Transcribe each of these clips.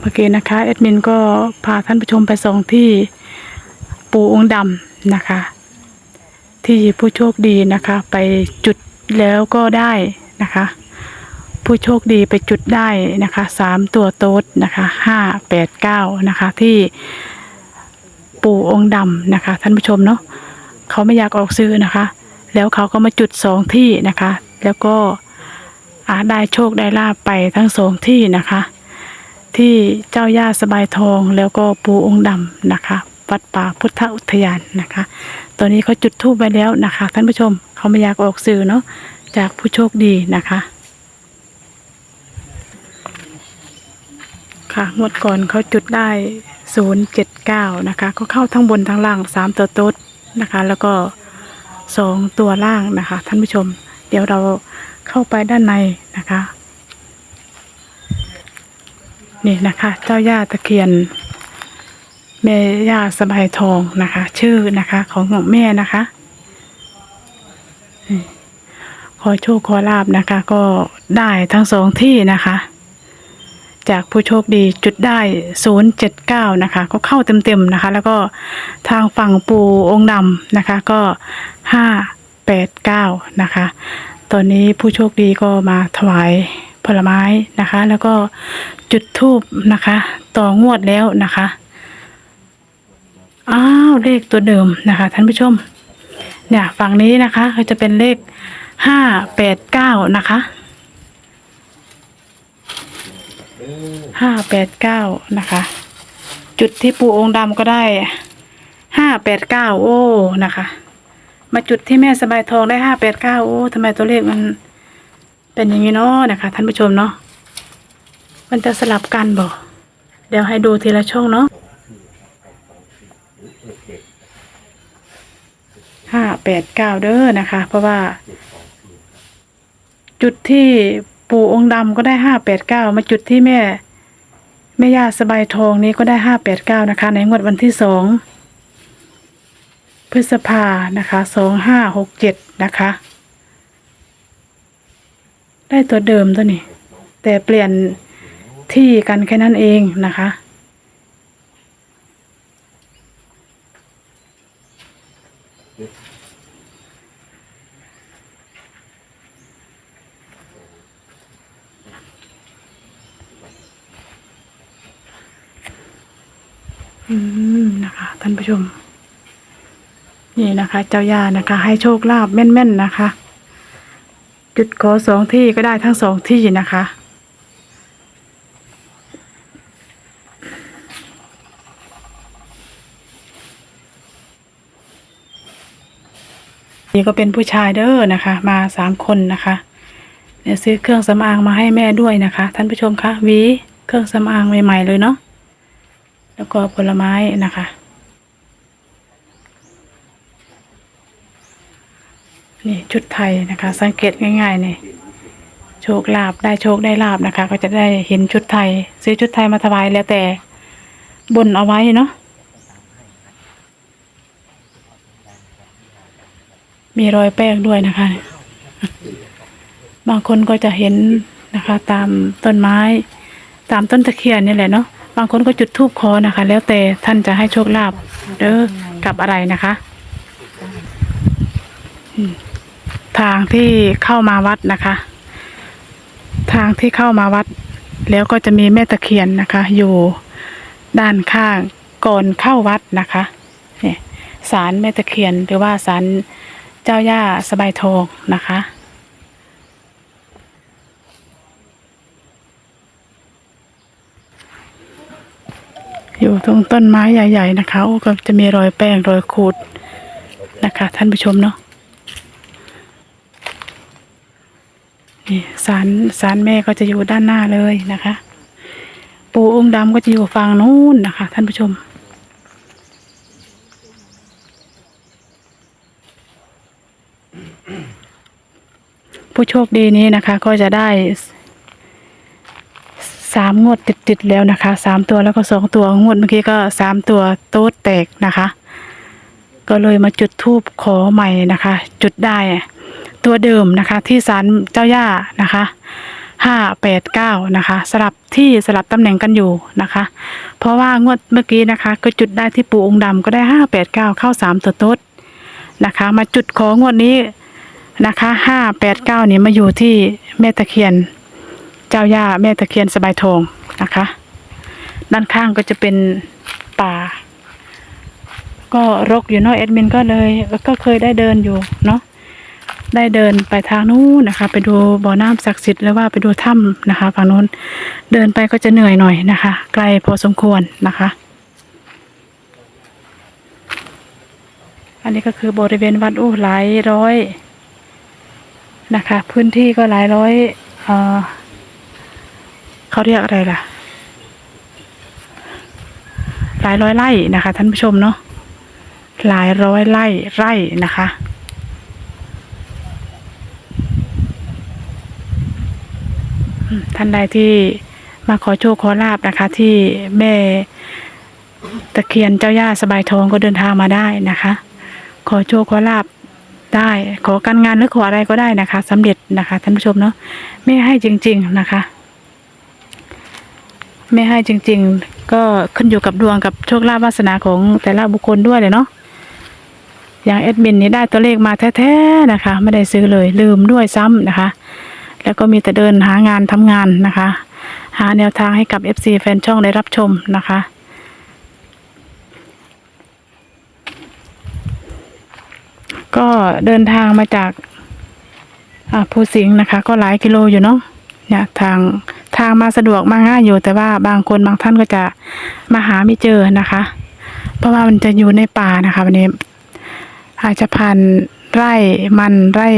เมื่อกี้นะคะแอดมินก็พาท่านผู้ชมไปส่งที่ปู่องค์ดำนะคะ ที่ผู้โชคดีนะคะ ไปจุดแล้วก็ได้นะคะ ผู้โชคดีไปจุดได้นะคะสามตัวโต๊ดนะคะห้าแปดเก้านะคะที่ปู่องค์ดำนะคะ ท่านผู้ชมเนาะเขาไม่อยากออกซื้อนะคะ แล้วเขาก็มาจุดสองที่นะคะ แล้วก็ได้โชคได้ลาบไปทั้งสองที่นะคะ ที่เจ้าย่าสบายทองแล้วก็ปูองค์ดำนะคะ วัดป่าพุทธอุทยานนะคะ ตอนนี้เขาจุดธูปไปแล้วนะคะ ท่านผู้ชมเขาไม่อยากออกสื่อเนาะจากผู้โชคดีนะคะ ค่ะงวดก่อนเขาจุดได้ศูนย์เจ็ดเก้านะคะ ก็เข้าทั้งบนทั้งล่างสามตัวต๊ดนะคะ แล้วก็สองตัวล่างนะคะ ท่านผู้ชม เดี๋ยวเราเข้าไปด้านในนะคะ นี่นะคะ เจ้าย่าตะเคียนแม่ย่าสบายทองนะคะ ชื่อนะคะ ของแม่นะคะขอโชคขอลาบนะคะ ก็ได้ทั้งสองที่นะคะ จากผู้โชคดีจุดได้079นะคะ ก็เข้าเต็มๆนะคะ แล้วก็ทางฝั่งปูองค์ดำนะคะ ก็589นะคะ ตอนนี้ผู้โชคดีก็มาถวาย ผลไม้นะคะ แล้วก็จุดธูปนะคะ ต่องวดแล้วนะคะอ้าวเลขตัวเดิมนะคะ ท่านผู้ชม เนี่ยฝั่งนี้นะคะก็จะเป็นเลข589นะคะห้าแปดเก้านะคะ จุดที่ปูองค์ดำก็ได้ห้าแปดเก้าโอ้นะคะ มาจุดที่แม่สบายทองได้ห้าแปดเก้าโอ้ทำไมตัวเลขมัน เป็นอย่างนี้เนาะนะคะ ท่านผู้ชมเนาะมันจะสลับกันบ่เดี๋ยวให้ดูทีละช่องเนาะห้าแปดเก้าเด้อนะคะ เพราะว่า จุดที่ปู่องค์ดำก็ได้ห้าแปดเก้ามาจุดที่แม่แม่ย่าสบายทองนี้ก็ได้ห้าแปดเก้านะคะ ในงวดวันที่สองพฤษภานะคะสองห้าหกเจ็ดนะคะ ได้ตัวเดิมตัวนี้ แต่เปลี่ยนที่กันแค่นั้นเองนะคะ อืม นะคะ ท่านผู้ชม นี่นะคะ เจ้าย่านะคะ ให้โชคลาภแม่น ๆ นะคะ จุดขอสองที่ก็ได้ทั้งสองที่นะคะ นี่ก็เป็นผู้ชายเด้อนะคะ มาสามคนนะคะเดี๋ยซื้อเครื่องสำอางมาให้แม่ด้วยนะคะ ท่านผู้ชมคะวีเครื่องสำอางใหม่ๆเลยเนาะแล้วก็ผลไม้นะคะ นี่ชุดไทยนะคะ สังเกตง่ายๆนี่โชคลาภได้โชคได้ลาบนะคะ ก็จะได้เห็นชุดไทย ซื้อชุดไทยมาถวายแล้วแต่บนเอาไว้เนาะมีรอยแป้งด้วยนะคะ บางคนก็จะเห็นนะคะ ตามต้นไม้ ตามต้นตะเคียนนี่แหละเนาะบางคนก็จุดธูปขอนะคะ แล้วแต่ท่านจะให้โชคลาภเด้อกับอะไรนะคะ ทางที่เข้ามาวัดนะคะ ทางที่เข้ามาวัด แล้วก็จะมีแม่ตะเคียนนะคะ อยู่ด้านข้างก่อนเข้าวัดนะคะเนี่ยศาลแม่ตะเคียนหรือว่าศาลเจ้าย่าสบายทองนะคะอยู่ตรงต้นไม้ใหญ่ ๆ นะคะโอ้ก็จะมีรอยแป้งรอยขูดนะคะ ท่านผู้ชมเนาะ นี่สารสารแม่ก็จะอยู่ด้านหน้าเลยนะคะ ปู่องค์ดำก็จะอยู่ฝั่งนู้นนะคะ ท่านผู้ชม ผู้โชคดีนี้นะคะ ก็จะได้สามงวดติดๆแล้วนะคะสามตัวแล้วก็สองตัวงวดเมื่อกี้ก็สามตัวโต๊ดแตกนะคะ ก็เลยมาจุดทูบขอใหม่นะคะ จุดได้ ตัวเดิมนะคะ ที่ศาลเจ้าย่านะคะห้าแปดเก้านะคะ สลับที่สลับตำแหน่งกันอยู่นะคะ เพราะว่างวดเมื่อกี้นะคะ ก็จุดได้ที่ปู่องค์ดำก็ได้ห้าแปดเก้าเข้าสามตัวต๊ดนะคะ มาจุดของงวดนี้นะคะห้าแปดเก้านี่มาอยู่ที่แม่ตะเคียน เจ้าย่าแม่ตะเคียนสบายทองนะคะ ด้านข้างก็จะเป็นป่า ก็รกอยู่เนาะแอดมินก็เลยก็เคยได้เดินอยู่เนาะ ได้เดินไปทางนู้นนะคะ ไปดูบ่อน้ำศักดิ์สิทธิ์หรือว่าไปดูถ้ำนะคะฝั่งนู้นเดินไปก็จะเหนื่อยหน่อยนะคะ ไกลพอสมควรนะคะ อันนี้ก็คือบริเวณวัดอู้หลายร้อยนะคะ พื้นที่ก็หลายร้อยเออเขาเรียกอะไรล่ะ หลายร้อยไร่นะคะ ท่านผู้ชมเนาะหลายร้อยไร่ไร่นะคะอืม ท่านใดที่มาขอโชคขอลาบนะคะ ที่แม่ตะเคียนเจ้าย่าสบายทองก็เดินทางมาได้นะคะ ขอโชคขอลาบได้ ขอการงานหรือขออะไรก็ได้นะคะสำเร็จนะคะท่านผู้ชมเนาะไม่ให้จริง ๆนะคะ ไม่ให้จริง ๆ ก็ขึ้นอยู่กับดวงกับโชคลาภวาสนาของแต่ละบุคคลด้วยเลยเนาะอย่างแอดมินนี่ได้ตัวเลขมาแท้ๆนะคะ ไม่ได้ซื้อเลยลืมด้วยซ้ำนะคะ แล้วก็มีแต่เดินหางานทำงานนะคะ หาแนวทางให้กับ FC แฟนช่องได้รับชมนะคะก็เดินทางมาจากภูสิงห์นะคะ ก็หลายกิโลอยู่เนาะเนี่ยทางทางมาสะดวกมาง่ายอยู่ แต่ว่าบางคนบางท่านก็จะมาหาไม่เจอนะคะ เพราะว่ามันจะอยู่ในป่านะคะ วันนี้ อาจจะผ่านไร่มันไร่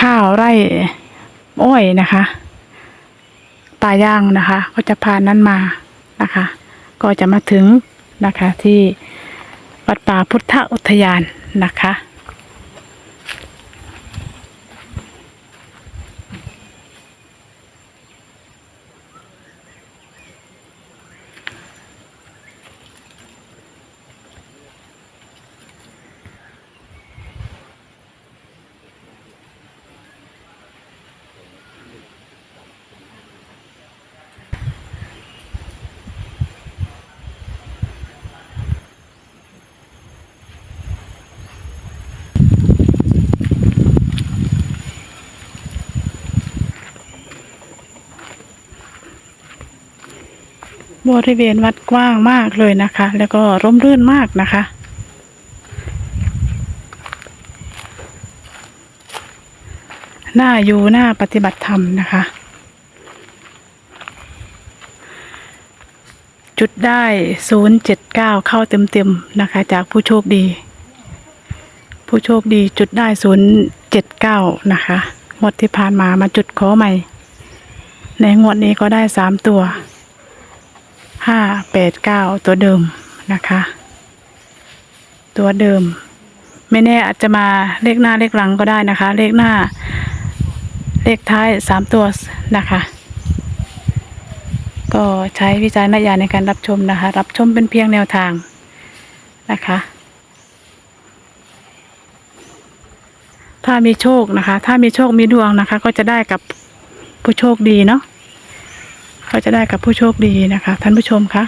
ข้าวไร่ อ้อยนะคะป่าย่างนะคะ ก็จะพานั้นมานะคะ ก็จะมาถึงนะคะที่วัดป่าพุทธอุทยานนะคะ บริเวณวัดกว้างมากเลยนะคะ แล้วก็ร่มรื่นมากนะคะ หน่าอยู่หน่าปฏิบัติธรรมนะคะ จุดได้ศูนย์เจ็ดเก้าเข้าเต็มๆนะคะ จากผู้โชคดี ผู้โชคดีจุดได้ศูนย์เจ็ดเก้านะคะงวดที่ผ่านมามาจุดขอใหม่ ในงวดนี้ก็ได้สามตัว ห้าแปดเก้าตัวเดิมนะคะ ตัวเดิม ไม่แน่อาจจะมาเลขหน้าเลขหลังก็ได้นะคะ เลขหน้า เลขท้ายสามตัวนะคะ ก็ใช้วิจารณญาณในการรับชมนะคะ รับชมเป็นเพียงแนวทางนะคะถ้ามีโชคนะคะ ถ้ามีโชคมีดวงนะคะ ก็จะได้กับผู้โชคดีเนาะ ก็จะได้กับผู้โชคดีนะคะ ท่านผู้ชมคะ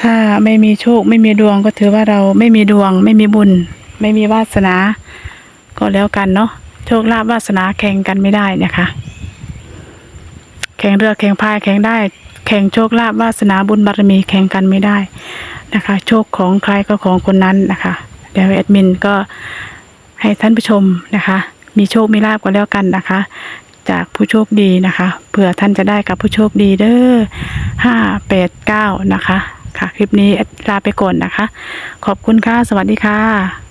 ถ้าไม่มีโชคไม่มีดวงก็ถือว่าเราไม่มีดวง ไม่มีบุญ ไม่มีวาสนา ก็แล้วกันเนาะโชคลาภวาสนาแข่งกันไม่ได้นะคะ แข่งเรือแข่งพายแข่งได้ แข่งโชคลาภวาสนาบุญบารมีแข่งกันไม่ได้นะคะ โชคของใครก็ของคนนั้นนะคะเดี๋ยวแอดมินก็ให้ท่านผู้ชมนะคะ มีโชคมีลาบกันแล้วกันนะคะ จากผู้โชคดีนะคะเผื่อท่านจะได้กับผู้โชคดีเด้อห้าแปดเก้านะคะ ค่ะ คลิปนี้ลาไปก่อนนะคะ ขอบคุณค่ะ สวัสดีค่ะ